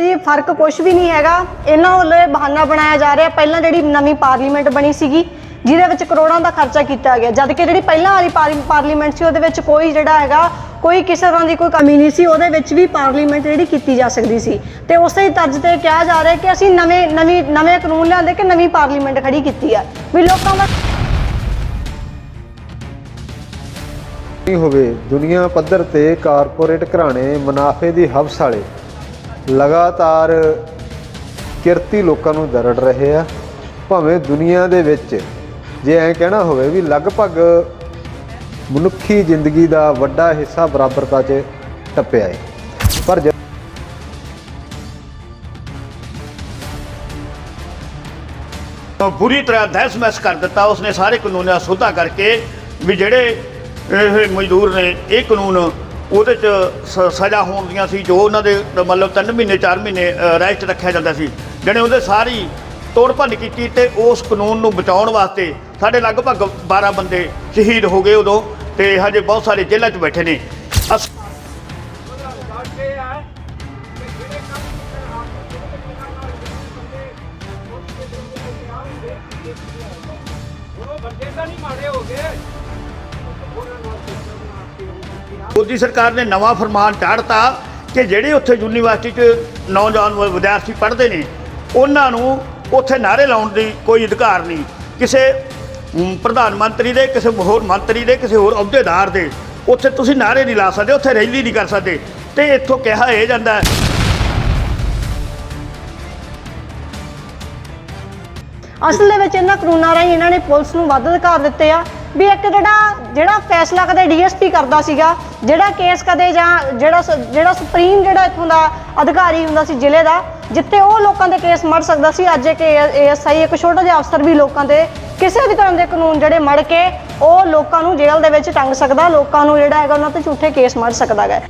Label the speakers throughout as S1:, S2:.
S1: ਜੀ ਫ਼ਰਕ ਕੁਝ ਵੀ ਨਹੀਂ ਹੈਗਾ। ਇਹਨਾਂ ਵੱਲੋਂ ਇਹ ਬਹਾਨਾ ਬਣਾਇਆ ਜਾ ਰਿਹਾ। ਪਹਿਲਾਂ ਜਿਹੜੀ ਨਵੀਂ ਪਾਰਲੀਮੈਂਟ ਬਣੀ ਸੀਗੀ, ਜਿਹਦੇ ਵਿੱਚ ਕਰੋੜਾਂ ਦਾ ਖਰਚਾ ਕੀਤਾ ਗਿਆ। ਜਦ ਕਿ ਜਿਹੜੀ ਪਹਿਲਾਂ ਵਾਲੀ ਪਾਰਲੀਮੈਂਟ ਸੀ, ਉਹਦੇ ਵਿੱਚ ਕੋਈ ਜਿਹੜਾ ਹੈਗਾ, ਕੋਈ ਕਿਸੇ ਤਰ੍ਹਾਂ ਦੀ ਕੋਈ ਕਮੀ ਨਹੀਂ ਸੀ। ਉਹਦੇ ਵਿੱਚ ਵੀ ਪਾਰਲੀਮੈਂਟ ਜਿਹੜੀ ਕੀਤੀ ਜਾ ਸਕਦੀ ਸੀ। ਤੇ ਉਸੇ ਤਰਜ਼ ਤੇ ਕਿਹਾ ਜਾ ਰਿਹਾ ਕਿ ਅਸੀਂ ਨਵੇਂ, ਨਵੀਂ, ਨਵੇਂ ਕਾਨੂੰਨ ਲਿਆਂਦੇ ਕਿ ਨਵੀਂ ਪਾਰਲੀਮੈਂਟ ਖੜੀ ਕੀਤੀ ਆ। ਵੀ ਲੋਕਾਂ ਦਾ
S2: ਹੋਵੇ? ਦੁਨੀਆ ਪੱਧਰ ਤੇ ਕਾਰਪੋਰੇਟ ਘਰਾਣੇ ਮੁਨਾਫੇ ਦੀ ਹਵਸ ਵਾਲੇ ਲਗਾਤਾਰ ਕਿਰਤੀ ਲੋਕਾਂ ਨੂੰ ਦਰੜ ਰਹੇ ਆ। ਭਾਵੇਂ ਦੁਨੀਆ ਦੇ ਵਿੱਚ ਜੇ ਐਂ ਕਹਿਣਾ ਹੋਵੇ ਵੀ ਲਗਭਗ ਮਨੁੱਖੀ ਜ਼ਿੰਦਗੀ ਦਾ ਵੱਡਾ ਹਿੱਸਾ ਬਰਾਬਰਤਾ 'ਚ ਟੱਪਿਆ ਹੈ ਪਰ ਜ-
S3: ਤਾਂ ਬੁਰੀ ਤਰ੍ਹਾਂ ਦਹਿਸ-ਮਹਿਸ ਕਰ ਦਿੱਤਾ। ਉਸਨੇ ਸਾਰੇ ਕਾਨੂੰਨਾਂ ਸੋਧਾ ਕਰਕੇ ਵੀ ਜਿਹੜੇ ਇਹ ਮਜ਼ਦੂਰ ਨੇ, ਇਹ ਕਾਨੂੰਨ ਉਹਦੇ ਚ ਸ- ਸਜ਼ਾ ਹੋਣ ਦੀਆਂ ਸੀ, ਜੋ ਉਹਨਾਂ ਦੇ ਮਤਲਬ 3 ਮਹੀਨੇ 4 ਮਹੀਨੇ ਅਰੈਸਟ ਰੱਖਿਆ ਜਾਂਦਾ ਸੀ। ਜਿਹੜੇ ਉਹਦੇ ਸਾਰੀ ਤੋੜ ਭੰਨ ਕੀਤੀ ਤੇ ਉਸ ਕਾਨੂੰਨ ਨੂੰ ਬਚਾਉਣ ਵਾਸਤੇ ਸਾਡੇ ਲਗਭਗ 12 ਬੰਦੇ ਸ਼ਹੀਦ ਹੋ ਗਏ ਉਦੋਂ ਤੇ ਹਜੇ ਬਹੁਤ ਸਾਰੇ ਜੇਲ੍ਹਾਂ 'ਚ ਬੈਠੇ ਨੇ। ਮੋਦੀ ਸਰਕਾਰ ਨੇ ਨਵਾਂ ਫਰਮਾਨ ਚਾੜਤਾ ਕਿ ਜਿਹੜੇ ਉੱਥੇ ਯੂਨੀਵਰਸਿਟੀ 'ਚ ਨੌਜਵਾਨ ਵਿਦਿਆਰਥੀ ਪੜ੍ਹਦੇ ਨੇ, ਉਹਨਾਂ ਨੂੰ ਉੱਥੇ ਨਾਅਰੇ ਲਾਉਣ ਦੀ ਕੋਈ ਅਧਿਕਾਰ ਨਹੀਂ। ਕਿਸੇ ਪ੍ਰਧਾਨ ਮੰਤਰੀ ਦੇ, ਕਿਸੇ ਹੋਰ ਮੰਤਰੀ ਦੇ, ਕਿਸੇ ਹੋਰ ਅਹੁਦੇਦਾਰ ਦੇ ਉੱਥੇ ਤੁਸੀਂ ਨਾਅਰੇ ਨਹੀਂ ਲਾ ਸਕਦੇ, ਉੱਥੇ ਰੈਲੀ ਨਹੀਂ ਕਰ ਸਕਦੇ। ਤੇ ਇੱਥੋਂ ਕਿਹਾ ਇਹ ਜਾਂਦਾ
S1: ਅਸਲ ਦੇ ਵਿੱਚ ਇਹਨਾਂ ਕਾਨੂੰਨਾਂ ਰਾਹੀਂ ਇਹਨਾਂ ਨੇ ਪੁਲਿਸ ਨੂੰ ਵੱਧ ਅਧਿਕਾਰ ਦਿੱਤੇ ਆ। ਵੀ ਇੱਕ ਜਿਹੜਾ ਜਿਹੜਾ ਫੈਸਲਾ ਕਦੇ ਡੀਐਸਪੀ ਕਰਦਾ ਸੀਗਾ, ਜਿਹੜਾ ਕੇਸ ਕਦੇ ਜਾਂ ਜਿਹੜਾ ਸ- ਜਿਹੜਾ ਸੁਪਰੀਮ ਜਿਹੜਾ ਇੱਥੋਂ ਦਾ ਅਧਿਕਾਰੀ ਹੁੰਦਾ ਸੀ ਜ਼ਿਲ੍ਹੇ ਦਾ, ਜਿੱਥੇ ਉਹ ਲੋਕਾਂ ਦੇ ਕੇਸ ਮੜ ਸਕਦਾ ਸੀ, ਅੱਜ ਇੱਕ ਏਐਸਆਈ ਇੱਕ ਛੋਟਾ ਜਿਹਾ ਅਫਸਰ ਵੀ ਲੋਕਾਂ ਦੇ ਕਿਸੇ ਵੀ ਤਰ੍ਹਾਂ ਦੇ ਕਾਨੂੰਨ ਜਿਹੜੇ ਮੜ ਕੇ ਉਹ ਲੋਕਾਂ ਨੂੰ ਜੇਲ੍ਹ ਦੇ ਵਿੱਚ ਟੰਗ ਸਕਦਾ, ਲੋਕਾਂ ਨੂੰ ਜਿਹੜਾ ਹੈਗਾ ਉਹਨਾਂ ਤੇ ਝੂਠੇ ਕੇਸ ਮੜ ਸਕਦਾ ਹੈ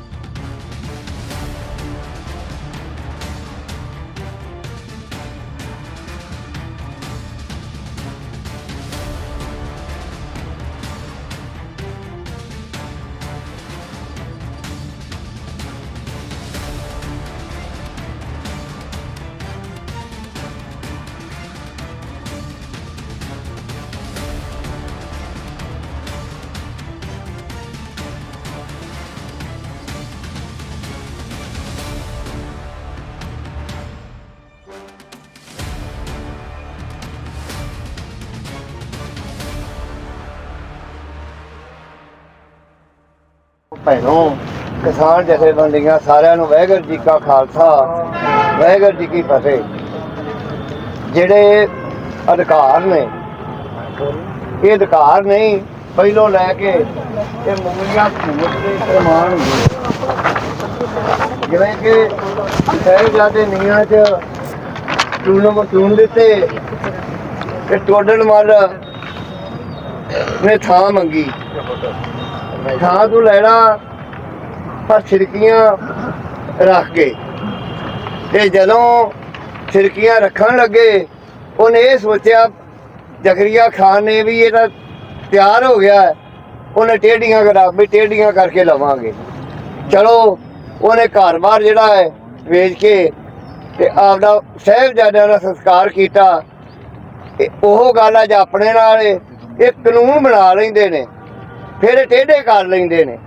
S4: ਭੈਣੋ, ਕਿਸਾਨ ਜਥੇਬੰਦੀਆਂ ਸਾਰਿਆਂ ਨੂੰ ਵਾਹਿਗੁਰੂ ਜੀ ਕਾ ਖਾਲਸਾ, ਵਾਹਿਗੁਰੂ ਜੀ ਕੀ ਫਤਿਹ। ਜਿਹੜੇ ਅਧਿਕਾਰ ਨੇ, ਇਹ ਅਧਿਕਾਰ ਨਹੀਂ, ਪਹਿਲੋਂ ਲੈ ਕੇ ਇਹ ਮੁੰਗਲੀਆਂ ਹਕੂਮਤ ਦੇ ਪ੍ਰਮਾਣ ਹੁੰਦੇ ਜਿਵੇਂ ਕਿ ਸਹਿਜਾਦੇ ਨੀਆਂ 'ਚ ਚੂਨ ਚੂਨ ਦਿੱਤੇ ਤੇ ਟੋਡਣ ਮੱਲ ਨੇ ਥਾਂ ਮੰਗੀ। ਥਾਂ ਤੂੰ ਲੈਣਾ, ਪਰ ਛਿੜਕੀਆਂ ਰੱਖ ਕੇ। ਤੇ ਜਦੋਂ ਛਿੜਕੀਆਂ ਰੱਖਣ ਲੱਗੇ, ਉਹਨੇ ਇਹ ਸੋਚਿਆ, ਜ਼ਕਰੀਆ ਖਾਨ ਨੇ ਵੀ ਇਹ ਤਾਂ ਤਿਆਰ ਹੋ ਗਿਆ ਉਹਨੇ ਟੇਡੀਆਂ ਕਰਾ, ਵੀ ਟੇਡੀਆਂ ਕਰਕੇ ਲਵਾਂਗੇ। ਚਲੋ, ਉਹਨੇ ਘਰ-ਬਾਰ ਜਿਹੜਾ ਹੈ, ਵੇਚ ਕੇ ਤੇ ਆਪਦਾ ਸਾਹਿਬਜ਼ਾਦਿਆਂ ਦਾ ਸੰਸਕਾਰ ਕੀਤਾ। ਉਹ ਗੱਲ ਅੱਜ ਆਪਣੇ ਨਾਲ ਇਹ ਕਾਨੂੰਨ ਬਣਾ ਲੈਂਦੇ ਨੇ। ਫਿਰ ਟੇਢੇ ਕਰ ਲੈਂਦੇ ਨੇ।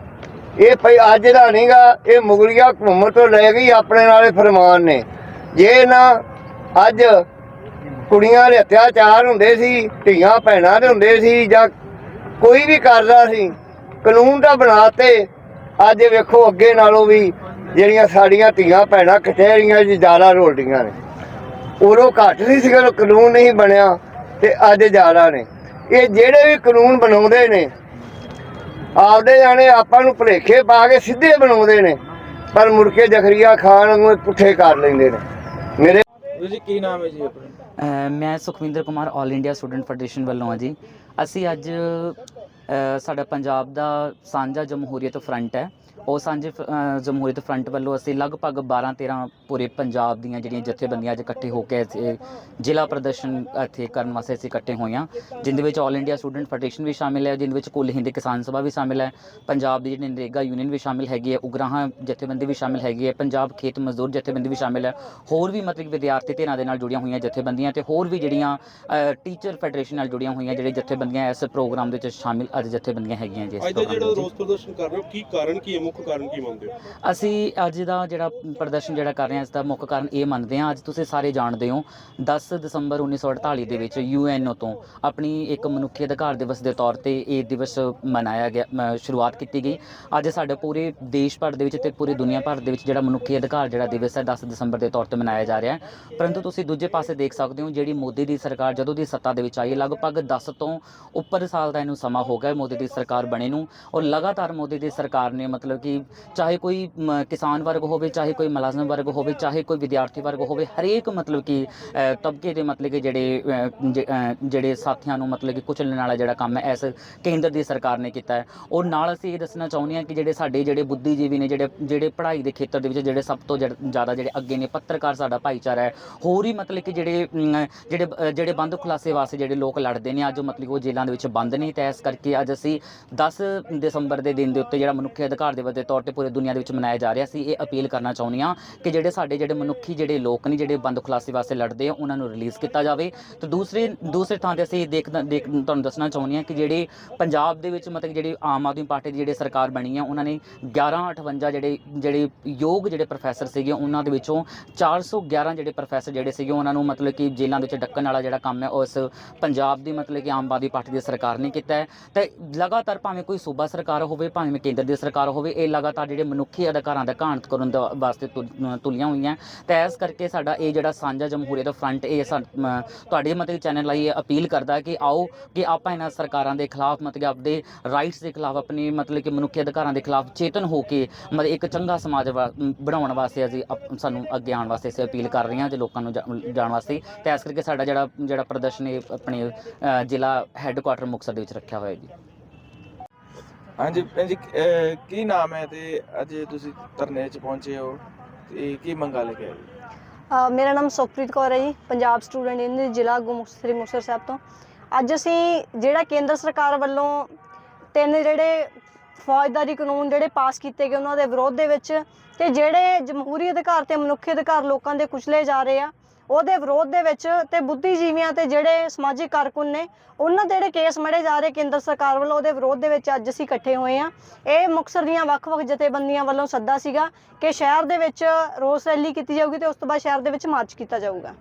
S4: ਇਹ ਭਈ ਅੱਜ ਦਾ ਨਹੀਂਗਾ ਇਹ ਮੁਗਲੀਆ ਹਕੂਮਤ ਤੋਂ ਲੈ ਗਈ ਆਪਣੇ ਨਾਲੇ ਫਰਮਾਨ ਨੇ। ਜੇ ਨਾ ਅੱਜ ਕੁੜੀਆਂ ਦੇ ਅਤਿਆਚਾਰ ਹੁੰਦੇ ਸੀ, ਧੀਆਂ ਭੈਣਾਂ ਦੇ ਹੁੰਦੇ ਸੀ ਜਾਂ ਕੋਈ ਵੀ ਕਰਦਾ ਸੀ, ਕਾਨੂੰਨ ਤਾਂ ਬਣਾਤੇ। ਅੱਜ ਵੇਖੋ ਅੱਗੇ ਨਾਲੋਂ ਵੀ ਜਿਹੜੀਆਂ ਸਾਡੀਆਂ ਧੀਆਂ ਭੈਣਾਂ ਕਚਹਿਰੀਆਂ 'ਚ ਜ਼ਿਆਦਾ ਰੋਲਦੀਆਂ ਨੇ। ਉਦੋਂ ਘੱਟ ਨਹੀਂ ਸੀ ਕਾਨੂੰਨ ਨਹੀਂ ਬਣਿਆ ਤੇ ਅੱਜ ਜ਼ਿਆਦਾ ਨੇ। ਇਹ ਜਿਹੜੇ ਵੀ ਕਾਨੂੰਨ ਬਣਾਉਂਦੇ ਨੇ ਆਪਦੇ ਜਾਣੇ ਆਪਾਂ ਨੂੰ ਭੁਲੇਖੇ ਪਾ ਕੇ ਸਿੱਧੇ ਬਣਾਉਂਦੇ ਨੇ। ਪਰ ਮੁੜ ਕੇ ਜ਼ਖਰੀਆ ਖਾਨ ਨੂੰ ਪੁੱਠੇ ਕਰ ਲੈਂਦੇ ਨੇ। ਮੇਰੇ
S5: ਜੀ ਕੀ ਨਾਮ ਹੈ ਜੀ ਆਪਣਾ?
S6: ਮੈਂ Sukhwinder Kumar All India Student Federation ਵੱਲੋਂ ਆ ਜੀ। ਅਸੀਂ ਅੱਜ ਸਾਡਾ ਪੰਜਾਬ ਦਾ ਸਾਂਝਾ ਜਮਹੂਰੀਅਤ ਫਰੰਟ ਹੈ। ਉਹ ਸਾਂਝੇ ਜਮਹੂਰੀਅਤ ਫਰੰਟ ਵੱਲੋਂ ਅਸੀਂ ਲਗਭਗ 12 13 ਪੂਰੇ ਪੰਜਾਬ ਦੀਆਂ ਜਿਹੜੀਆਂ ਜਥੇਬੰਦੀਆਂ ਅੱਜ ਇਕੱਠੇ ਹੋ ਕੇ ਜ਼ਿਲ੍ਹਾ ਪ੍ਰਦਰਸ਼ਨ ਇੱਥੇ ਕਰਨ ਵਾਸਤੇ ਅਸੀਂ ਇਕੱਠੇ ਹੋਏ ਹਾਂ ਜਿੰਦੇ ਵਿੱਚ ਆਲ ਇੰਡੀਆ ਸਟੂਡੈਂਟ ਫੈਡਰੇਸ਼ਨ ਵੀ ਸ਼ਾਮਿਲ ਹੈ ਜਿੰਦੇ ਵਿੱਚ ਕੁੱਲ ਹਿੰਦ ਕਿਸਾਨ ਸਭਾ ਵੀ ਸ਼ਾਮਿਲ ਹੈ ਪੰਜਾਬ ਦੀ ਜਿਹੜੀ ਨਰੇਗਾ ਯੂਨੀਅਨ ਵੀ ਸ਼ਾਮਿਲ ਹੈਗੀ ਹੈ ਉਗਰਾਹਾਂ ਜਥੇਬੰਦੀ ਵੀ ਸ਼ਾਮਿਲ ਹੈਗੀ ਹੈ ਪੰਜਾਬ ਖੇਤ ਮਜ਼ਦੂਰ ਜਥੇਬੰਦੀ ਵੀ ਸ਼ਾਮਿਲ ਹੈ ਹੋਰ ਵੀ ਮਤਲਬ ਵਿਦਿਆਰਥੀ ਧਿਰਾਂ ਦੇ ਨਾਲ ਜੁੜੀਆਂ ਹੋਈਆਂ ਜਥੇਬੰਦੀਆਂ ਤੇ ਹੋਰ ਵੀ ਜਿਹੜੀਆਂ ਟੀਚਰ ਫੈਡਰੇਸ਼ਨ ਨਾਲ ਜੁੜੀਆਂ ਹੋਈਆਂ ਜਿਹੜੇ ਜਥੇਬੰਦੀਆਂ ਇਸ ਪ੍ਰੋਗਰਾਮ ਦੇ ਵਿੱਚ ਸ਼ਾਮਿਲ ਅੱਜ ਜਥੇਬੰਦੀਆਂ ਹੈਗੀਆਂ ਜੀ ਇਸ
S7: ਦਾ ਜਿਹੜਾ। ਰੋਸ ਪ੍ਰਦਰਸ਼ਨ ਕਰ ਰਹੇ ਹੋ ਕੀ ਕਾਰਨ ਕੀ ਹੈ ਮੁੱਖ ਕਾਰਨ ਕੀ ਮੰਨਦੇ ਹੋ?
S6: ਅਸੀਂ ਅੱਜ ਦਾ ਜਿਹੜਾ ਪ੍ਰਦਰਸ਼ਨ ਜਿਹੜਾ ਕਰ ਰਹੇ ਹਾਂ, ਇਸ ਦਾ ਮੁੱਖ ਕਾਰਨ ਇਹ ਮੰਨਦੇ ਹਾਂ, ਅੱਜ ਤੁਸੀਂ ਸਾਰੇ ਜਾਣਦੇ ਹੋ 10 ਦਸੰਬਰ 1948 ਦੇ ਵਿੱਚ ਯੂਐਨਓ ਤੋਂ ਆਪਣੀ ਇੱਕ ਮਨੁੱਖੀ ਅਧਿਕਾਰ ਦਿਵਸ ਦੇ ਤੌਰ ਤੇ ਇਹ ਦਿਵਸ ਮਨਾਇਆ ਗਿਆ ਸ਼ੁਰੂਆਤ ਕੀਤੀ ਗਈ। ਅੱਜ ਸਾਡੇ ਪੂਰੇ ਦੇਸ਼ ਭਰ ਦੇ ਵਿੱਚ ਤੇ ਪੂਰੀ ਦੁਨੀਆ ਭਰ ਦੇ ਵਿੱਚ ਜਿਹੜਾ ਮਨੁੱਖੀ ਅਧਿਕਾਰ ਜਿਹੜਾ ਦਿਵਸ ਹੈ 10 ਦਸੰਬਰ ਦੇ ਤੌਰ ਤੇ ਮਨਾਇਆ ਜਾ ਰਿਹਾ ਹੈ। ਪਰੰਤੂ ਤੁਸੀਂ ਦੂਜੇ ਪਾਸੇ ਦੇਖ ਸਕਦੇ ਹੋ, ਜਿਹੜੀ ਮੋਦੀ ਦੀ ਸਰਕਾਰ ਜਦੋਂ ਦੀ ਸੱਤਾ ਦੇ ਵਿੱਚ ਆਈ ਹੈ, ਲਗਭਗ 10 ਤੋਂ ਉੱਪਰ ਸਾਲ ਦਾ ਇਹਨੂੰ ਸਮਾਂ ਹੋ ਗਿਆ ਮੋਦੀ ਦੀ ਸਰਕਾਰ ਬਣੇ ਨੂੰ, ਔਰ ਲਗਾਤਾਰ ਮੋਦੀ ਦੀ ਸਰਕਾਰ ਨੇ ਮਤਲਬ ਕਿ ਚਾਹੇ ਕੋਈ ਕਿਸਾਨ ਵਰਗ ਹੋਵੇ, ਚਾਹੇ ਕੋਈ ਮੁਲਾਜ਼ਮ ਵਰਗ ਹੋਵੇ, ਚਾਹੇ ਕੋਈ ਵਿਦਿਆਰਥੀ ਵਰਗ ਹੋਵੇ, ਹਰੇਕ ਮਤਲਬ ਕਿ ਤਬਕੇ ਦੇ ਮਤਲਬ ਕਿ ਜਿਹੜੇ ਜਿਹੜੇ ਸਾਥੀਆਂ ਨੂੰ ਮਤਲਬ ਕਿ ਕੁਚਲਣ ਵਾਲਾ ਜਿਹੜਾ ਕੰਮ ਹੈ, ਇਸ ਕੇਂਦਰ ਦੀ ਸਰਕਾਰ ਨੇ ਕੀਤਾ ਹੈ। ਔਰ ਨਾਲ ਅਸੀਂ ਇਹ ਦੱਸਣਾ ਚਾਹੁੰਦੇ ਹਾਂ ਕਿ ਜਿਹੜੇ ਸਾਡੇ ਜਿਹੜੇ ਬੁੱਧੀਜੀਵੀ ਨੇ, ਜਿਹੜੇ ਜਿਹੜੇ ਪੜ੍ਹਾਈ ਦੇ ਖੇਤਰ ਦੇ ਵਿੱਚ ਜਿਹੜੇ ਸਭ ਤੋਂ ਜੜ- ਜ਼ਿਆਦਾ ਜਿਹੜੇ ਅੱਗੇ ਨੇ, ਪੱਤਰਕਾਰ ਸਾਡਾ ਭਾਈਚਾਰਾ ਹੈ, ਹੋਰ ਹੀ ਮਤਲਬ ਕਿ ਜਿਹੜੇ ਜਿਹੜੇ ਜਿਹੜੇ ਬੰਦ ਖੁਲਾਸੇ ਵਾਸਤੇ ਜਿਹੜੇ ਲੋਕ ਲੜਦੇ ਨੇ, ਅੱਜ ਉਹ ਮਤਲਬ ਕਿ ਉਹ ਜੇਲ੍ਹਾਂ ਦੇ ਵਿੱਚ ਬੰਦ ਨੇ, ਤੇ ਇਸ ਕਰਕੇ ਅੱਜ ਅਸੀਂ 10 ਦਸੰਬਰ ਦੇ ਦਿਨ ਦੇ ਉੱਤੇ ਜਿਹੜਾ ਮਨੁੱਖੀ ਅਧਿਕਾਰ ਦੇ ਦਿਵਸ ਦੇ ਤੌਰ ਤੇ ਪੂਰੇ ਦੁਨੀਆ ਦੇ ਵਿੱਚ ਮਨਾਇਆ ਜਾ ਰਿਹਾ ਸੀ, ਇਹ ਅਪੀਲ ਕਰਨਾ ਚਾਹੁੰਦੇ ਹਾਂ ਕਿ ਜਿਹੜੇ ਸਾਡੇ ਜਿਹੜੇ ਮਨੁੱਖੀ ਜਿਹੜੇ ਲੋਕ ਨੇ, ਜਿਹੜੇ ਬੰਦ ਖੁਲਾਸੇ ਵਾਸਤੇ ਲੜਦੇ ਆ, ਉਹਨਾਂ ਨੂੰ ਰਿਲੀਜ਼ ਕੀਤਾ ਜਾਵੇ। ਤੇ ਦੂਸਰੇ ਦੂਸਰੇ ਥਾਂ ਤੇ ਅਸੀਂ ਦੇਖ ਦੇਖ, ਤੁਹਾਨੂੰ ਦੱਸਣਾ ਚਾਹੁੰਦੇ ਹਾਂ ਕਿ ਜਿਹੜੇ ਪੰਜਾਬ ਦੇ ਵਿੱਚ ਮਤਲਬ ਜਿਹੜੀ ਆਮ ਆਦਮੀ ਪਾਰਟੀ ਦੀ ਜਿਹੜੀ ਸਰਕਾਰ ਬਣੀ ਆ, ਉਹਨਾਂ ਨੇ 1158 ਜਿਹੜੇ ਜਿਹੜੇ ਯੋਗ ਜਿਹੜੇ ਪ੍ਰੋਫੈਸਰ ਸੀਗੇ, ਉਹਨਾਂ ਦੇ ਵਿੱਚੋਂ 411 ਜਿਹੜੇ ਪ੍ਰੋਫੈਸਰ ਜਿਹੜੇ ਸੀਗੇ, ਉਹਨਾਂ ਨੂੰ ਮਤਲਬ ਕਿ ਜੇਲ੍ਹਾਂ ਦੇ ਵਿੱਚ ਡੱਕਣ ਵਾਲਾ ਜਿਹੜਾ ਕੰਮ ਹੈ, ਉਸ ਪੰਜਾਬ ਦੀ ਮਤਲਬ ਕਿ ਆਮ ਆਦਮੀ ਪਾਰਟੀ ਦੀ ਸਰਕਾਰ ਨੇ ਕੀਤਾ ਹੈ। ਤੇ ਲਗਾਤਾਰ ਭਾਵੇਂ ਕੋਈ ਸੂਬਾ ਸਰਕਾਰ ਹੋਵੇ, ਭਾਵੇਂ ਕੇਂਦਰ ਦੀ ਸਰਕਾਰ ਹੋਵੇ ਇਹ ਲਗਾਤਾਰ ਜਿਹੜੇ ਮਨੁੱਖੀ ਅਧਿਕਾਰਾਂ ਦਾ ਘਾਣਤ ਕਰਨ ਦਾ ਵਾਸਤੇ ਤੁਲ- ਤੁਲੀਆਂ ਹੋਈਆਂ। ਤੇ ਇਸ ਕਰਕੇ ਸਾਡਾ ਇਹ ਜਿਹੜਾ ਸਾਂਝਾ ਜਮਹੂਰੀਅਤ ਫਰੰਟ ਇਹ ਸਾ- ਤੁਹਾਡੇ ਮਤਲਬ ਚੈਨਲ ਲਈ ਇਹ ਅਪੀਲ ਕਰਦਾ ਕਿ ਆਓ ਕਿ ਆਪਾਂ ਇਹਨਾਂ ਸਰਕਾਰਾਂ ਦੇ ਖਿਲਾਫ ਮਤਲਬ ਕਿ ਆਪਦੇ ਰਾਈਟਸ ਦੇ ਖਿਲਾਫ ਆਪਣੇ ਮਤਲਬ ਕਿ ਮਨੁੱਖੀ ਅਧਿਕਾਰਾਂ ਦੇ ਖਿਲਾਫ ਚੇਤਨ ਹੋ ਕੇ ਮਤਲਬ ਇੱਕ ਚੰਗਾ ਸਮਾਜ ਵਾ- ਬਣਾਉਣ ਵਾਸਤੇ ਅਸੀਂ ਅਪ- ਸਾਨੂੰ ਅੱਗੇ ਆਉਣ ਵਾਸਤੇ ਅਸੀਂ ਅਪੀਲ ਕਰ ਰਹੇ ਹਾਂ ਜੇ ਲੋਕਾਂ ਨੂੰ ਜਾ- ਜਾਣ ਵਾਸਤੇ। ਤੇ ਇਸ ਕਰਕੇ ਸਾਡਾ ਜਿਹੜਾ ਜਿਹੜਾ ਪ੍ਰਦਰਸ਼ਨ ਇਹ ਆਪਣੇ ਜ਼ਿਲ੍ਹਾ ਹੈੱਡਕੁਆਟਰ ਮੁਕਤਸਰ ਦੇ ਵਿੱਚ ਰੱਖਿਆ ਹੋਇਆ ਜੀ।
S5: ਹਾਂਜੀ ਭੈਣ ਜੀ ਅਹ ਕੀ ਨਾਮ ਹੈ ਤੇ ਅੱਜ ਤੁਸੀਂ ਧਰਨੇ 'ਚ ਪਹੁੰਚੇ ਹੋ ਤੇ ਕੀ ਮੰਗਾ ਲੈ ਕੇ ਆਏ ਹੋ?
S1: ਅ, ਮੇਰਾ ਨਾਮ ਸੁਖਪ੍ਰੀਤ ਕੌਰ ਹੈ ਜੀ ਪੰਜਾਬ ਸਟੂਡੈਂਟ ਯੂਨੀਅਨ ਜ਼ਿਲ੍ਹਾ ਗੁਰਮੁਖ ਸ੍ਰੀ ਮੁਕਤਸਰ ਸਾਹਿਬ ਤੋਂ ਅੱਜ ਅਸੀਂ ਜਿਹੜਾ ਕੇਂਦਰ ਸਰਕਾਰ ਵੱਲੋਂ ਤਿੰਨ ਜਿਹੜੇ ਫੌਜਦਾਰੀ ਕਾਨੂੰਨ ਜਿਹੜੇ ਪਾਸ ਕੀਤੇ ਗਏ ਉਹਨਾਂ ਦੇ ਵਿਰੋਧ ਦੇ ਵਿੱਚ ਤੇ ਜਿਹੜੇ ਜਮਹੂਰੀ ਅਧਿਕਾਰ ਤੇ ਮਨੁੱਖੀ ਅਧਿਕਾਰ ਲੋਕਾਂ ਦੇ ਕੁਚਲੇ ਜਾ ਰਹੇ ਆ ਉਹਦੇ ਵਿਰੋਧ ਦੇ ਵਿੱਚ ਤੇ ਬੁੱਧੀਜੀਵੀਆਂ ਤੇ ਜਿਹੜੇ ਸਮਾਜਿਕ ਕਾਰਕੁਨ ਨੇ, ਉਹਨਾਂ ਦੇ ਜਿਹੜੇ ਕੇਸ ਮੜੇ ਜਾ ਰਹੇ ਕੇਂਦਰ ਸਰਕਾਰ ਵੱਲੋਂ ਉਹਦੇ ਵਿਰੋਧ ਦੇ ਵਿੱਚ ਅੱਜ ਅਸੀਂ ਇਕੱਠੇ ਹੋਏ ਆ ਇਹ ਮੁਕਤਸਰ ਦੀਆਂ ਵੱਖ-ਵੱਖ ਜਥੇਬੰਦੀਆਂ ਵੱਲੋਂ ਸੱਦਾ ਸੀਗਾ ਕਿ ਸ਼ਹਿਰ ਦੇ ਵਿੱਚ ਰੋਸ ਰੈਲੀ ਕੀਤੀ ਜਾਊਗੀ ਤੇ ਉਸ ਤੋਂ ਬਾਅਦ ਸ਼ਹਿਰ ਦੇ ਵਿੱਚ ਮਾਰਚ ਕੀਤਾ ਜਾਊਗਾ।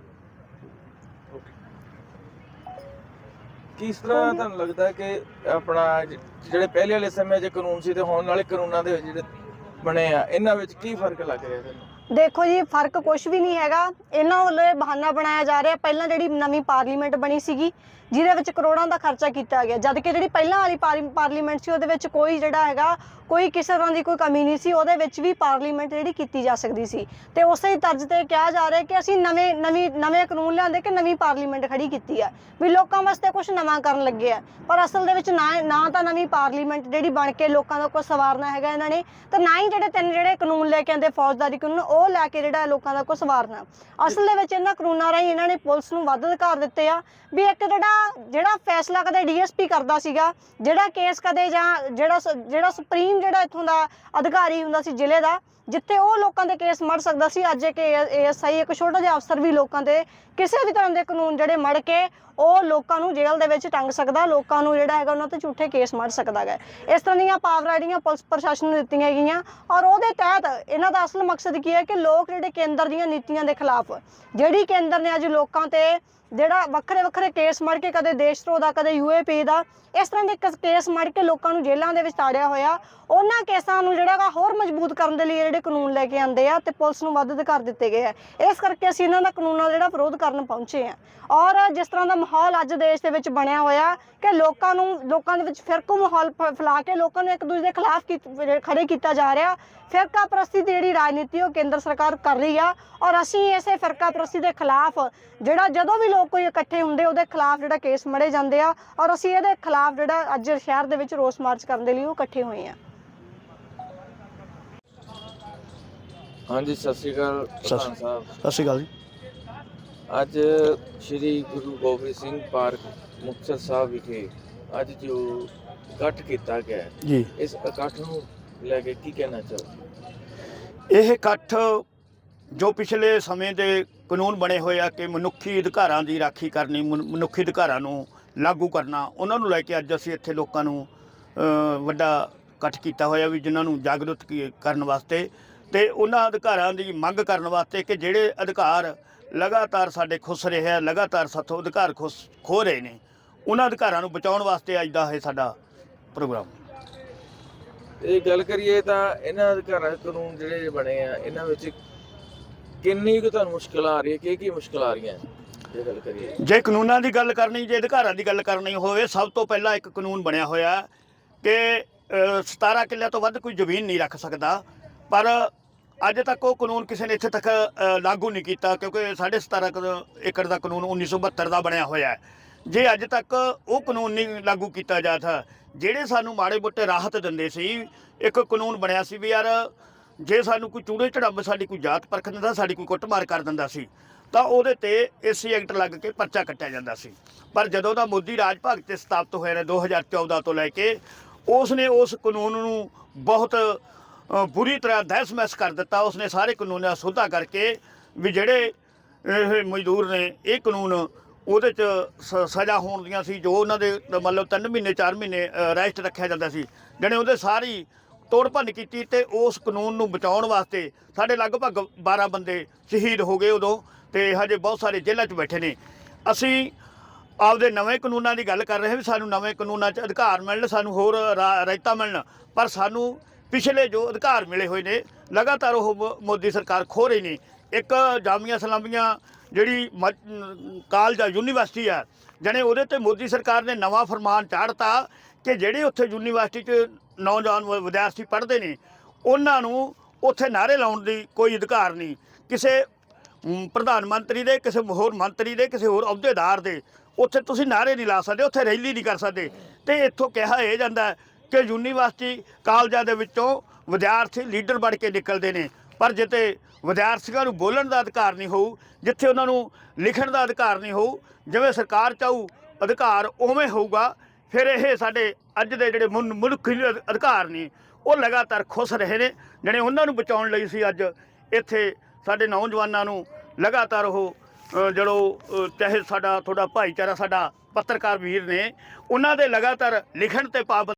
S5: ਕਿਸ ਤਰ੍ਹਾਂ ਤੁਹਾਨੂੰ ਲੱਗਦਾ ਕਿ ਆਪਣਾ ਜਿਹੜੇ ਪਹਿਲੇ ਵਾਲੇ ਸਮੇਂ 'ਚ ਕਾਨੂੰਨ ਸੀ ਤੇ ਹੁਣ ਵਾਲੇ ਕਾਨੂੰਨਾਂ ਦੇ ਜਿਹੜੇ ਬਣੇ ਆ, ਇਹਨਾਂ ਵਿੱਚ ਕੀ ਫ਼ਰਕ ਲੱਗ ਰਿਹਾ ਤੁਹਾਨੂੰ
S1: ਦੇਖੋ ਜੀ, ਫ਼ਰਕ ਕੁਝ ਵੀ ਨਹੀਂ ਹੈਗਾ। ਇਹਨਾਂ ਵੱਲੋਂ ਇਹ ਬਹਾਨਾ ਬਣਾਇਆ ਜਾ ਰਿਹਾ। ਪਹਿਲਾਂ ਜਿਹੜੀ ਨਵੀਂ ਪਾਰਲੀਮੈਂਟ ਬਣੀ ਸੀਗੀ ਜਿਹਦੇ ਵਿੱਚ ਕਰੋੜਾਂ ਦਾ ਖਰਚਾ ਕੀਤਾ ਗਿਆ। ਜਦ ਕਿ ਜਿਹੜੀ ਪਹਿਲਾਂ ਵਾਲੀ ਪਾਰਲੀਮੈਂਟ ਸੀ, ਉਹਦੇ ਵਿੱਚ ਕੋਈ ਜਿਹੜਾ ਹੈਗਾ, ਕੋਈ ਕਿਸੇ ਤਰ੍ਹਾਂ ਦੀ ਕੋਈ ਕਮੀ ਨਹੀਂ ਸੀ। ਉਹਦੇ ਵਿੱਚ ਵੀ ਪਾਰਲੀਮੈਂਟ ਜਿਹੜੀ ਕੀਤੀ ਜਾ ਸਕਦੀ ਸੀ। ਤੇ ਉਸੇ ਤਰਜ਼ ਤੇ ਕਿਹਾ ਜਾ ਰਿਹਾ ਕਿ ਅਸੀਂ ਨਵੇਂ, ਨਵੀਂ, ਨਵੇਂ ਕਾਨੂੰਨ ਲਿਆਂਦੇ ਕਿ ਨਵੀਂ ਪਾਰਲੀਮੈਂਟ ਖੜੀ ਕੀਤੀ ਆ ਵੀ ਲੋਕਾਂ ਵਾਸਤੇ ਕੁਝ ਨਵਾਂ ਕਰਨ ਲੱਗੇ ਆ ਪਰ ਅਸਲ ਦੇ ਵਿੱਚ ਨਾ ਨਾ ਤਾਂ ਨਵੀਂ ਪਾਰਲੀਮੈਂਟ ਜਿਹੜੀ ਬਣ ਕੇ ਲੋਕਾਂ ਦਾ ਕੋਈ ਸਵਾਰਨਾ ਹੈਗਾ ਇਹਨਾਂ ਨੇ, ਤੇ ਨਾ ਹੀ ਜਿਹੜੇ ਤਿੰਨ ਜਿਹੜੇ ਕਾਨੂੰਨ ਲੈ ਕੇ ਆਂਦੇ ਫੌਜਦਾਰੀ ਕਾਨੂੰਨ, ਉਹ ਲੈ ਕੇ ਜਿਹੜਾ ਲੋਕਾਂ ਦਾ ਕੋਈ ਸਵਾਰਨਾ। ਅਸਲ ਦੇ ਵਿੱਚ ਇਹਨਾਂ ਕਾਨੂੰਨਾਂ ਰਾਹੀਂ ਇਹਨਾਂ ਨੇ ਪੁਲਿਸ ਨੂੰ ਵੱਧ ਅਧਿਕਾਰ ਦਿੱਤੇ ਆ। ਵੀ ਇੱਕ ਜਿਹੜਾ ਜਿਹੜਾ ਫੈਸਲਾ ਕਦੇ ਡੀਐਸਪੀ ਕਰਦਾ ਸੀਗਾ, ਜਿਹੜਾ ਕੇਸ ਕਦੇ ਜਾਂ ਜਿਹੜਾ ਜਿਹੜਾ ਸੁਪਰੀਮ ਜਿਹੜਾ ਇੱਥੋਂ ਦਾ ਅਧਿਕਾਰੀ ਹੁੰਦਾ ਸੀ ਜ਼ਿਲ੍ਹੇ ਦਾ, ਜਿੱਥੇ ਉਹ ਲੋਕਾਂ ਦੇ ਕੇਸ ਮੜ ਸਕਦਾ ਸੀ, ਅੱਜ ਇੱਕ ਏਐਸਆਈ ਇੱਕ ਛੋਟਾ ਜਿਹਾ ਅਫਸਰ ਵੀ ਲੋਕਾਂ ਦੇ ਕਿਸੇ ਵੀ ਤਰ੍ਹਾਂ ਦੇ ਕਾਨੂੰਨ ਜਿਹੜੇ ਮੜ ਕੇ ਉਹ ਲੋਕਾਂ ਨੂੰ ਜੇਲ੍ਹ ਦੇ ਵਿੱਚ ਟੰਗ ਸਕਦਾ, ਲੋਕਾਂ ਨੂੰ ਜਿਹੜਾ ਹੈਗਾ ਉਹਨਾਂ ਤੇ ਝੂਠੇ ਕੇਸ ਮੜ ਸਕਦਾ ਹੈ ਇਸ ਤਰ੍ਹਾਂ ਦੀਆਂ ਪਾਵਰਾਂ ਜਿਹੜੀਆਂ ਪੁਲਿਸ ਪ੍ਰਸ਼ਾਸਨ ਨੂੰ ਦਿੱਤੀਆਂ ਗਈਆਂ ਔਰ ਉਹਦੇ ਤਹਿਤ ਇਹਨਾਂ ਦਾ ਅਸਲ ਮਕਸਦ ਕੀ ਹੈ ਕਿ ਲੋਕ ਜਿਹੜੇ ਕੇਂਦਰ ਦੀਆਂ ਨੀਤੀਆਂ ਦੇ ਖਿਲਾਫ, ਜਿਹੜੀ ਕੇਂਦਰ ਨੇ ਅੱਜ ਲੋਕਾਂ ਤੇ ਜਿਹੜਾ ਵੱਖਰੇ ਵੱਖਰੇ ਕੇਸ ਮੜ ਕੇ ਕਦੇ ਦੇਸ਼ ਧਰੋਹ ਦਾ, ਕਦੇ ਯੂਏਪੀ ਦਾ, ਇਸ ਤਰ੍ਹਾਂ ਦੇ ਕੇਸ ਮੜ ਕੇ ਲੋਕਾਂ ਨੂੰ ਜੇਲ੍ਹਾਂ ਦੇ ਵਿੱਚ ਤਾੜਿਆ ਹੋਇਆ, ਉਹਨਾਂ ਕੇਸਾਂ ਨੂੰ ਜਿਹੜਾ ਗਾ ਹੋਰ ਮਜ਼ਬੂਤ ਕਰਨ ਦੇ ਲਈ ਇਹ ਜਿਹੜੇ ਕਾਨੂੰਨ ਲੈ ਕੇ ਆਂਦੇ ਆ ਤੇ ਪੁਲਿਸ ਨੂੰ ਵੱਧ ਅਧਿਕਾਰ ਦਿੱਤੇ ਗਏ ਆ। ਇਸ ਕਰਕੇ ਅਸੀਂ ਇਹਨਾਂ ਦਾ ਕਾਨੂੰਨਾਂ ਦਾ ਜਿਹੜਾ ਵਿਰੋਧ ਕਰਨ ਪਹੁੰਚੇ ਆ। ਔਰ ਜਿਸ ਤਰ੍ਹਾਂ ਦਾ ਮਾਹੌਲ ਅੱਜ ਦੇਸ਼ ਦੇ ਵਿੱਚ ਬਣਿਆ ਹੋਇਆ ਕਿ ਲੋਕਾਂ ਨੂੰ, ਲੋਕਾਂ ਦੇ ਵਿੱਚ ਫਿਰਕੂ ਮਾਹੌਲ ਫੈਲਾ ਕੇ ਲੋਕਾਂ ਨੂੰ ਇੱਕ ਦੂਜੇ ਦੇ ਖਿਲਾਫ ਕੀਤ- ਖੜੇ ਕੀਤਾ ਜਾ ਰਿਹਾ ਫਿਰਕਾ ਪ੍ਰਸਤੀ ਦੀ ਜਿਹੜੀ ਰਾਜਨੀਤੀ ਉਹ ਕੇਂਦਰ ਸਰਕਾਰ ਕਰ ਰਹੀ ਆ ਔਰ ਅਸੀਂ ਇਸੇ ਫਿਰਕਾ ਪ੍ਰਸਤੀ ਦੇ ਖਿਲਾਫ ਜਿਹੜਾ ਜਦੋਂ ਵੀ ਲੋਕ ਕੋਈ ਇਕੱਠੇ ਹੁੰਦੇ ਉਹਦੇ ਖਿਲਾਫ ਜਿਹੜਾ ਕੇਸ ਮੜੇ ਜਾਂਦੇ ਆ ਔਰ ਅਸੀਂ ਇਹਦੇ ਖਿਲਾਫ ਜਿਹੜਾ ਅੱਜ ਸ਼ਹਿਰ ਦੇ ਵਿੱਚ ਰੋਸ ਮਾਰਚ ਕਰਨ ਦੇ ਲਈ ਉਹ ਇਕੱਠੇ ਹੋਏ ਆ।
S5: ਹਾਂਜੀ ਸਤਿ ਸ਼੍ਰੀ ਅਕਾਲ ਪ੍ਰਧਾਨ ਸਾਹਿਬ।
S3: ਸਤਿ ਸ਼੍ਰੀ ਅਕਾਲ ਜੀ।
S5: ਅੱਜ ਸ੍ਰੀ ਗੁਰੂ ਗੋਬਿੰਦ ਸਿੰਘ ਪਾਰਕ ਮੁਕਤਸਰ ਸਾਹਿਬ ਵਿਖੇ ਅੱਜ ਜੋ ਇਕੱਠ ਕੀਤਾ ਗਿਆ
S3: ਜੀ।
S5: ਇਸ ਇਕੱਠ ਨੂੰ ਲੈ ਕੇ ਕੀ ਕਹਿਣਾ ਚਾਹੋ
S3: ਇਹ ਇਕੱਠ ਜੋ ਪਿਛਲੇ ਸਮੇਂ ਦੇ ਕਾਨੂੰਨ ਬਣੇ ਹੋਏ ਆ ਕਿ ਮਨੁੱਖੀ ਅਧਿਕਾਰਾਂ ਦੀ ਰਾਖੀ ਕਰਨੀ ਮਨੁ ਮਨੁੱਖੀ ਅਧਿਕਾਰਾਂ ਨੂੰ ਲਾਗੂ ਕਰਨਾ ਉਹਨਾਂ ਨੂੰ ਲੈ ਕੇ ਅੱਜ ਅਸੀਂ ਇੱਥੇ ਲੋਕਾਂ ਨੂੰ ਅ, ਵੱਡਾ ਇਕੱਠ ਕੀਤਾ ਹੋਇਆ ਵੀ ਜਿਨ੍ਹਾਂ ਨੂੰ ਜਾਗਰੂਕ ਕੀ- ਕਰਨ ਵਾਸਤੇ ਤੇ ਉਹਨਾਂ ਅਧਿਕਾਰਾਂ ਦੀ ਮੰਗ ਕਰਨ ਵਾਸਤੇ ਕਿ ਜਿਹੜੇ ਅਧਿਕਾਰ ਲਗਾਤਾਰ ਸਾਡੇ ਖੁੱਸ ਰਹੇ ਆ ਲਗਾਤਾਰ ਸਾਥੋਂ ਅਧਿਕਾਰ ਖੁੱਸ ਖੋ ਰਹੇ ਨੇ ਉਹਨਾਂ ਅਧਿਕਾਰਾਂ ਨੂੰ ਬਚਾਉਣ ਵਾਸਤੇ ਅੱਜ ਦਾ ਇਹ ਸਾਡਾ ਪ੍ਰੋਗਰਾਮ।
S5: ਇਹ ਗੱਲ ਕਰੀਏ ਤਾਂ ਇਹਨਾਂ ਅਧਿਕਾਰਾਂ ਕਾਨੂੰਨ ਜਿਹੜੇ ਬਣੇ ਆ ਇਹਨਾਂ ਵਿੱਚ ਕਿੰਨੀ ਕੁ ਤੁਹਾਨੂੰ ਮੁਸ਼ਕਲ ਆ ਰਹੀ ਹੈ ਕੀ ਕੀ ਮੁਸ਼ਕਲ ਆ ਰਹੀਆਂ? ਇਹ ਗੱਲ ਕਰੀਏ।
S3: ਜੇ ਕਾਨੂੰਨਾਂ ਦੀ ਗੱਲ ਕਰਨੀ ਜੇ ਅਧਿਕਾਰਾਂ ਦੀ ਗੱਲ ਕਰਨੀ ਹੋਵੇ ਸਭ ਤੋਂ ਪਹਿਲਾਂ ਇੱਕ ਕਾਨੂੰਨ ਬਣਿਆ ਹੋਇਆ ਕਿ ਅ, 17 ਕਿੱਲਿਆਂ ਤੋਂ ਵੱਧ ਕੋਈ ਜ਼ਮੀਨ ਨਹੀਂ ਰੱਖ ਸਕਦਾ। ਪਰ ਅੱਜ ਤੱਕ ਉਹ ਕਾਨੂੰਨ ਕਿਸੇ ਨੇ ਇੱਥੇ ਤੱਕ ਲਾਗੂ ਨਹੀਂ ਕੀਤਾ ਕਿਉਂਕਿ 17.5 ਕ- ਏਕੜ ਦਾ ਕਾਨੂੰਨ 1972 ਦਾ ਬਣਿਆ ਹੋਇਆ ਹੈ। ਜੇ ਅੱਜ ਤੱਕ ਉਹ ਕਾਨੂੰਨ ਨਹੀਂ ਲਾਗੂ ਕੀਤਾ ਜਾਂਦਾ ਜਿਹੜੇ ਸਾਨੂੰ ਮਾੜੇ ਮੋਟੇ ਰਾਹਤ ਦਿੰਦੇ ਸੀ, ਇੱਕ ਕਾਨੂੰਨ ਬਣਿਆ ਸੀ ਵੀ ਯਾਰ ਜੇ ਸਾਨੂੰ ਕੋਈ ਚੂੜੇ ਚੜੰਬ ਸਾਡੀ ਕੋਈ ਜਾਤ ਪਰਖ ਦਿੰਦਾ, ਸਾਡੀ ਕੋਈ ਕੁੱਟਮਾਰ ਕਰ ਦਿੰਦਾ ਸੀ, ਤਾਂ ਉਹਦੇ ਤੇ ਏਸੀ ਐਕਟ ਲੱਗ ਕੇ ਪਰਚਾ ਕੱਟਿਆ ਜਾਂਦਾ ਸੀ। ਪਰ ਜਦੋਂ ਦਾ ਮੋਦੀ ਰਾਜ ਭਾਗ ਤੇ ਸਥਾਪਿਤ ਹੋਇਆ ਨੇ 2014 ਤੋਂ ਲੈ ਕੇ ਉਸ ਨੇ ਉਸ ਕਾਨੂੰਨ ਨੂੰ ਬਹੁਤ ਬੁਰੀ ਤਰ੍ਹਾਂ ਦਹਿਸ-ਮਹਿਸ ਕਰ ਦਿੱਤਾ। ਉਸ ਨੇ ਸਾਰੇ ਕਾਨੂੰਨਾਂ ਦਾ ਸੋਧਾ ਕਰਕੇ ਵੀ ਜਿਹੜੇ ਇਹ ਮਜ਼ਦੂਰ ਨੇ, ਇਹ ਕਾਨੂੰਨ ਉਹਦੇ ਚ ਸ- ਸਜ਼ਾ ਹੋਣ ਦੀਆਂ ਸੀ, ਜੋ ਉਹਨਾਂ ਦੇ ਮਤਲਬ 3 ਮਹੀਨੇ 4 ਮਹੀਨੇ ਰੈਸਟ ਰੱਖਿਆ ਜਾਂਦਾ ਸੀ। ਜਣੇ ਉਹਦੇ ਸਾਰੀ ਤੋੜ ਭੰਨ ਕੀਤੀ ਤੇ ਉਸ ਕਾਨੂੰਨ ਨੂੰ ਬਚਾਉਣ ਵਾਸਤੇ ਸਾਡੇ ਲਗਭਗ 12 ਬੰਦੇ ਸ਼ਹੀਦ ਹੋ ਗਏ ਉਦੋਂ ਤੇ ਹਜੇ ਬਹੁਤ ਸਾਰੇ ਜੇਲ੍ਹਾਂ 'ਚ ਬੈਠੇ ਨੇ। ਅਸੀਂ ਆਪਦੇ ਨਵੇਂ ਕਾਨੂੰਨਾਂ ਦੀ ਗੱਲ ਕਰ ਰਹੇ ਹਾਂ ਵੀ ਸਾਨੂੰ ਨਵੇਂ ਕਾਨੂੰਨਾਂ 'ਚ ਅਧਿਕਾਰ ਮਿਲਣ, ਸਾਨੂੰ ਹੋਰ ਰਾ- ਰਾਇਤਾ ਮਿਲਣ, ਪਰ ਸਾਨੂੰ ਪਿਛਲੇ ਜੋ ਅਧਿਕਾਰ ਮਿਲੇ ਹੋਏ ਨੇ, ਲਗਾਤਾਰ ਉਹ ਮੋ- ਮੋਦੀ ਸਰਕਾਰ ਖੋ ਰਹੀ ਨੇ। ਇੱਕ ਜਾਮੀਆਂ ਸਲਾਮੀਆਂ ਜਿਹੜੀ ਮ- ਕਾਲਜ ਆ, ਯੂਨੀਵਰਸਿਟੀ ਆ, ਜਣੇ ਉਹਦੇ ਤੇ ਮੋਦੀ ਸਰਕਾਰ ਨੇ ਨਵਾਂ ਫਰਮਾਨ ਚਾੜਤਾ ਕਿ ਜਿਹੜੇ ਉੱਥੇ ਯੂਨੀਵਰਸਿਟੀ 'ਚ ਨੌਜਵਾਨ ਵ- ਵਿਦਿਆਰਥੀ ਪੜ੍ਹਦੇ ਨੇ, ਉਹਨਾਂ ਨੂੰ ਉੱਥੇ ਨਾਅਰੇ ਲਾਉਣ ਦੀ ਕੋਈ ਅਧਿਕਾਰ ਨਹੀਂ। ਕਿਸੇ ਪ੍ਰਧਾਨ ਮੰਤਰੀ ਦੇ, ਕਿਸੇ ਹੋਰ ਮੰਤਰੀ ਦੇ, ਕਿਸੇ ਹੋਰ ਅਹੁਦੇਦਾਰ ਦੇ ਉੱਥੇ ਤੁਸੀਂ ਨਾਅਰੇ ਨਹੀਂ ਲਾ ਸਕਦੇ, ਉੱਥੇ ਰੈਲੀ ਨਹੀਂ ਕਰ ਸਕਦੇ। ਤੇ ਇੱਥੋਂ ਕਿਹਾ ਇਹ ਜਾਂਦਾ ਕਿ ਯੂਨੀਵਰਸਿਟੀ ਕਾਲਜਾਂ ਦੇ ਵਿੱਚੋਂ ਵਿਦਿਆਰਥੀ ਲੀਡਰ ਬਣ ਕੇ ਨਿਕਲਦੇ ਨੇ। ਪਰ ਜਿੱਤੇ ਵਿਦਿਆਰਥੀਆਂ ਨੂੰ ਬੋਲਣ ਦਾ ਅਧਿਕਾਰ ਨਹੀਂ ਹੋਊ ਜਿੱਥੇ ਉਹਨਾਂ ਨੂੰ ਲਿਖਣ ਦਾ ਅਧਿਕਾਰ ਨਹੀਂ ਹੋਊ ਜਿਵੇਂ ਸਰਕਾਰ ਚਾਹੂ ਅਧਿਕਾਰ ਉਵੇਂ ਹੋਊਗਾ ਫਿਰ ਇਹ ਸਾਡੇ ਅੱਜ ਦੇ ਜਿਹੜੇ ਮਨੁ- ਮਨੁੱਖੀ ਅਧਿਕਾਰ ਨੇ ਉਹ ਲਗਾਤਾਰ ਖੁੱਸ ਰਹੇ ਨੇ ਜਿਹੜੇ ਉਹਨਾਂ ਨੂੰ ਬਚਾਉਣ ਲਈ ਸੀ ਅੱਜ ਇੱਥੇ ਸਾਡੇ ਨੌਜਵਾਨਾਂ ਨੂੰ ਲਗਾਤਾਰ ਉਹ ਅ, ਜਿਹੜੋ ਚਾਹੇ ਸਾਡਾ ਤੁਹਾਡਾ ਭਾਈਚਾਰਾ ਸਾਡਾ ਪੱਤਰਕਾਰ ਵੀਰ ਨੇ ਉਹਨਾਂ ਦੇ ਲਗਾਤਾਰ ਲਿਖਣ ਤੇ ਪਾਬੰਦ